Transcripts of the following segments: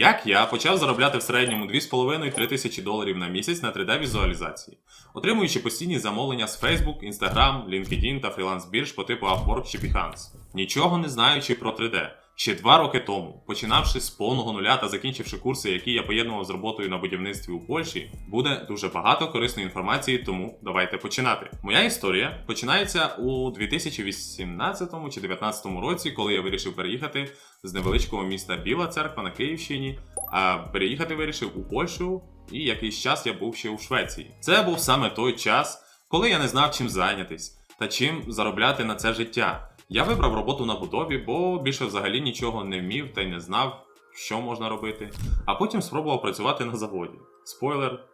Як я почав заробляти в середньому 2,5-3 тисячі доларів на місяць на 3D-візуалізації, отримуючи постійні замовлення з Facebook, Instagram, LinkedIn та фріланс-бірж по типу Upwork чи Behance. Нічого не знаючи про 3D. Ще два роки тому, починавши з повного нуля та закінчивши курси, які я поєднував з роботою на будівництві у Польщі, буде дуже багато корисної інформації, тому давайте починати. Моя історія починається у 2018 чи 2019 році, коли я вирішив переїхати з невеличкого міста Біла Церква на Київщині, а переїхати вирішив у Польщу, і якийсь час я був ще у Швеції. Це був саме той час, коли я не знав, чим зайнятись та чим заробляти на це життя. Я вибрав роботу на будові, бо більше взагалі нічого не вмів та й не знав, що можна робити. А потім спробував працювати на заводі. Спойлер.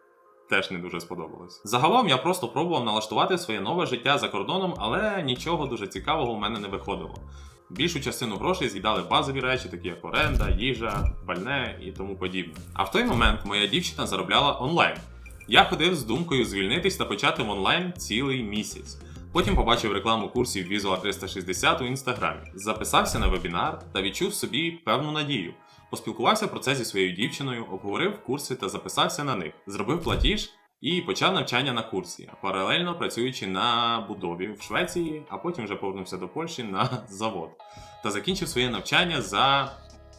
Теж не дуже сподобалось. Загалом я просто пробував налаштувати своє нове життя за кордоном, але нічого дуже цікавого в мене не виходило. Більшу частину грошей з'їдали базові речі, такі як оренда, їжа, пальне і тому подібне. А в той момент моя дівчина заробляла онлайн. Я ходив з думкою звільнитись та почати в онлайн цілий місяць. Потім побачив рекламу курсів Visual 360 у інстаграмі, записався на вебінар та відчув собі певну надію. Поспілкувався про це зі своєю дівчиною, обговорив курси та записався на них, зробив платіж і почав навчання на курсі, паралельно працюючи на будові в Швеції, а потім вже повернувся до Польщі на завод та закінчив своє навчання за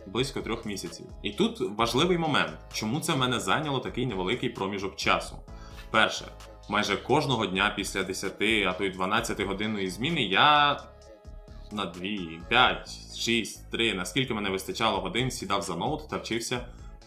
близько трьох місяців. І тут важливий момент, чому це в мене зайняло такий невеликий проміжок часу. Перше, майже кожного дня після 10, а то й 12 годинної зміни я на 2, 5, 6, 3, наскільки мене вистачало годин, сідав за ноут та вчився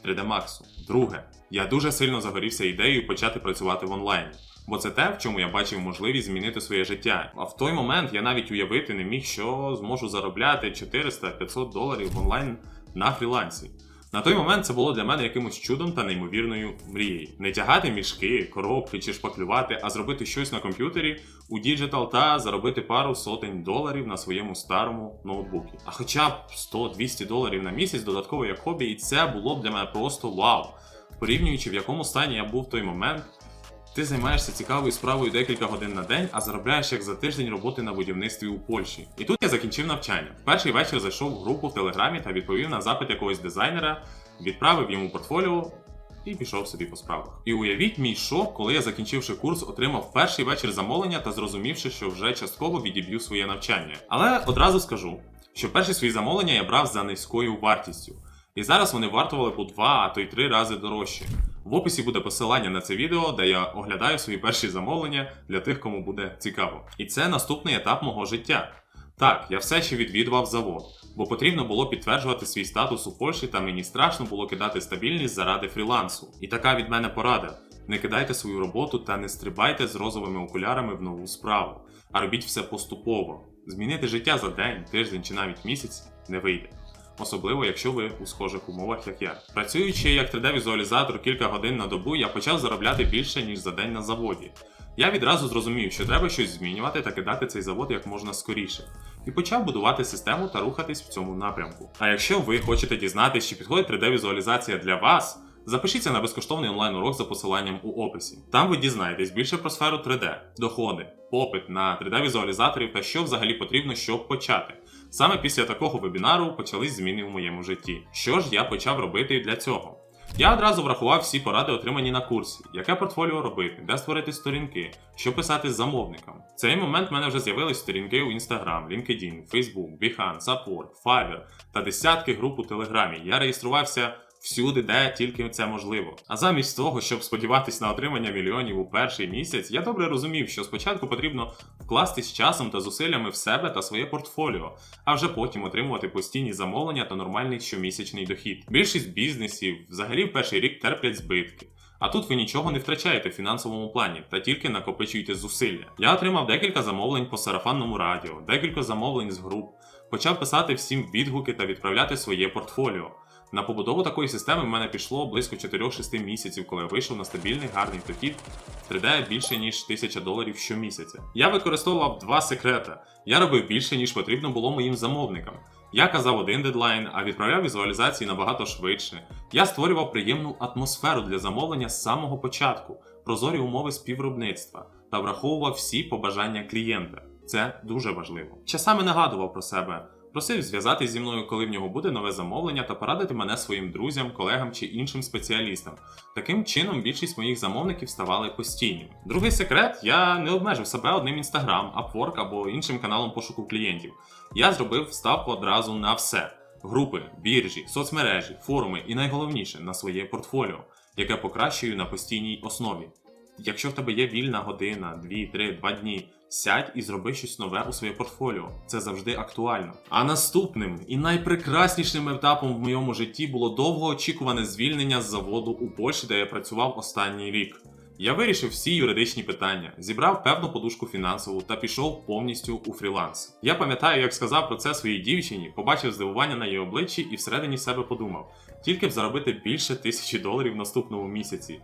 3D Max. Друге, я дуже сильно загорівся ідеєю почати працювати в онлайні. Бо це те, в чому я бачив можливість змінити своє життя. А в той момент я навіть уявити не міг, що зможу заробляти 400-500 доларів онлайн на фрілансі. На той момент це було для мене якимось чудом та неймовірною мрією. Не тягати мішки, коробки чи шпаклювати, а зробити щось на комп'ютері у діджитал та заробити пару сотень доларів на своєму старому ноутбуці. А хоча б 100-200 доларів на місяць додатково як хобі, і це було б для мене просто вау. Порівнюючи, в якому стані я був в той момент. Ти займаєшся цікавою справою декілька годин на день, а заробляєш як за тиждень роботи на будівництві у Польщі. І тут я закінчив навчання. В перший вечір зайшов в групу в Телеграмі та відповів на запит якогось дизайнера, відправив йому портфоліо і пішов собі по справах. І уявіть мій шок, коли я закінчивши курс, отримав перший вечір замовлення та зрозумівши, що вже частково відіб'ю своє навчання. Але одразу скажу, що перші свої замовлення я брав за низькою вартістю. І зараз вони вартували по 2, а то й 3 рази дорожче. В описі буде посилання на це відео, де я оглядаю свої перші замовлення для тих, кому буде цікаво. І це наступний етап мого життя. Так, я все ще відвідував завод, бо потрібно було підтверджувати свій статус у Польщі, та мені страшно було кидати стабільність заради фрілансу. І така від мене порада: не кидайте свою роботу та не стрибайте з розовими окулярами в нову справу, а робіть все поступово. Змінити життя за день, тиждень чи навіть місяць не вийде особливо якщо ви у схожих умовах, як я. Працюючи як 3D-візуалізатор кілька годин на добу, я почав заробляти більше, ніж за день на заводі. Я відразу зрозумів, що треба щось змінювати та кидати цей завод як можна скоріше, і почав будувати систему та рухатись в цьому напрямку. А якщо ви хочете дізнатися, чи підходить 3D-візуалізація для вас, запишіться на безкоштовний онлайн-урок за посиланням у описі. Там ви дізнаєтесь більше про сферу 3D, доходи, попит на 3D-візуалізаторів та що взагалі потрібно, щоб почати. Саме після такого вебінару почались зміни в моєму житті. Що ж я почав робити для цього? Я одразу врахував всі поради, отримані на курсі, яке портфоліо робити, де створити сторінки, що писати з замовникам. В цей момент в мене вже з'явились сторінки у Instagram, LinkedIn, Facebook, Behance, Upwork, Fiverr та десятки груп у Телеграмі. Я реєструвався всюди, де тільки це можливо. А замість того, щоб сподіватись на отримання мільйонів у перший місяць, я добре розумів, що спочатку потрібно вкластись часом та зусиллями в себе та своє портфоліо, а вже потім отримувати постійні замовлення та нормальний щомісячний дохід. Більшість бізнесів взагалі в перший рік терплять збитки. А тут ви нічого не втрачаєте в фінансовому плані та тільки накопичуєте зусилля. Я отримав декілька замовлень по сарафанному радіо, декілька замовлень з груп, почав писати всім відгуки та відправляти своє портфоліо. На побудову такої системи в мене пішло близько 4-6 місяців, коли я вийшов на стабільний гарний дохід в 3D більше ніж 1000 доларів щомісяця. Я використовував два секрети. Я робив більше, ніж потрібно було моїм замовникам. Я казав один дедлайн, а відправляв візуалізації набагато швидше. Я створював приємну атмосферу для замовлення з самого початку, прозорі умови співробництва та враховував всі побажання клієнта. Це дуже важливо. Часами нагадував про себе. Просив зв'язатись зі мною, коли в нього буде нове замовлення, та порадити мене своїм друзям, колегам чи іншим спеціалістам. Таким чином, більшість моїх замовників ставали постійними. Другий секрет: я не обмежив себе одним інстаграм, Upwork або іншим каналом пошуку клієнтів. Я зробив ставку одразу на все: групи, біржі, соцмережі, форуми і найголовніше на своє портфоліо, яке покращую на постійній основі. Якщо в тебе є вільна година, 2, 3, 2 дні, сядь і зроби щось нове у своє портфоліо. Це завжди актуально. А наступним і найпрекраснішим етапом в моєму житті було довгоочікуване звільнення з заводу у Польщі, де я працював останній рік. Я вирішив всі юридичні питання, зібрав певну подушку фінансову та пішов повністю у фріланс. Я пам'ятаю, як сказав про це своїй дівчині, побачив здивування на її обличчі і всередині себе подумав: тільки б заробити більше тисячі доларів наступному місяці.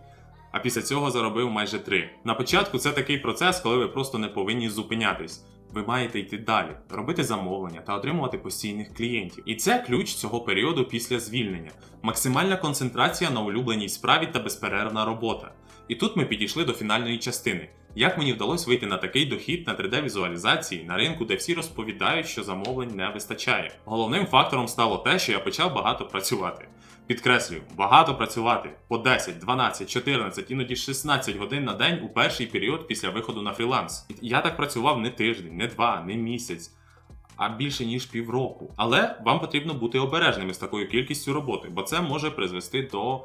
А після цього заробив майже три. На початку це такий процес, коли ви просто не повинні зупинятись. Ви маєте йти далі, робити замовлення та отримувати постійних клієнтів. І це ключ цього періоду після звільнення. Максимальна концентрація на улюбленій справі та безперервна робота. І тут ми підійшли до фінальної частини. Як мені вдалося вийти на такий дохід на 3D-візуалізації на ринку, де всі розповідають, що замовлень не вистачає. Головним фактором стало те, що я почав багато працювати. Підкреслюю, багато працювати по 10, 12, 14, іноді 16 годин на день у перший період після виходу на фріланс. Я так працював не тиждень, не два, не місяць, а більше ніж півроку. Але вам потрібно бути обережними з такою кількістю роботи, бо це може призвести до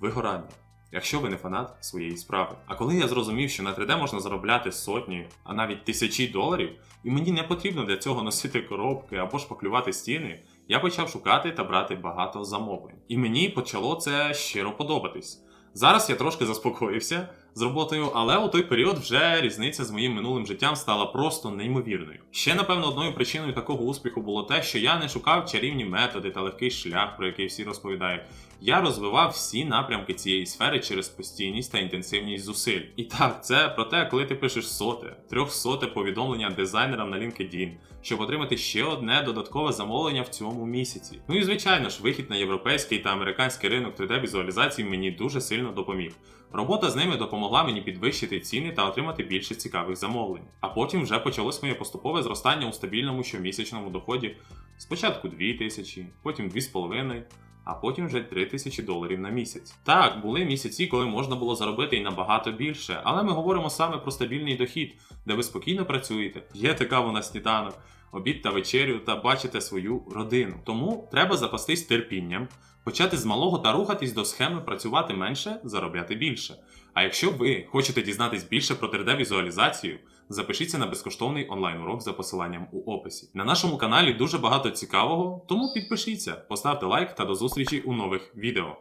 вигорання. Якщо ви не фанат своєї справи. А коли я зрозумів, що на 3D можна заробляти сотні, а навіть тисячі доларів, і мені не потрібно для цього носити коробки або шпаклювати стіни, я почав шукати та брати багато замовлень. І мені почало це щиро подобатись. Зараз я трошки заспокоївся з роботою, але у той період вже різниця з моїм минулим життям стала просто неймовірною. Ще напевно одною причиною такого успіху було те, що я не шукав чарівні методи та легкий шлях, про який всі розповідають. Я розвивав всі напрямки цієї сфери через постійність та інтенсивність зусиль. І так, це про те, коли ти пишеш соте, трьохсоте повідомлення дизайнерам на LinkedIn, щоб отримати ще одне додаткове замовлення в цьому місяці. Ну і звичайно ж, вихід на європейський та американський ринок 3D-візуалізації мені дуже сильно допоміг. Робота з ними допомогла мені підвищити ціни та отримати більше цікавих замовлень. А потім вже почалось моє поступове зростання у стабільному щомісячному доході. Спочатку 2 тисячі, потім 2,5, а потім вже 3 тисячі доларів на місяць. Так, були місяці, коли можна було заробити і набагато більше, але ми говоримо саме про стабільний дохід, де ви спокійно працюєте, є каву на сніданок, обід та вечерю та бачите свою родину. Тому треба запастись терпінням, почати з малого та рухатись до схеми працювати менше, заробляти більше. А якщо ви хочете дізнатись більше про 3D-візуалізацію, запишіться на безкоштовний онлайн-урок за посиланням у описі. На нашому каналі дуже багато цікавого, тому підпишіться, поставте лайк та до зустрічі у нових відео.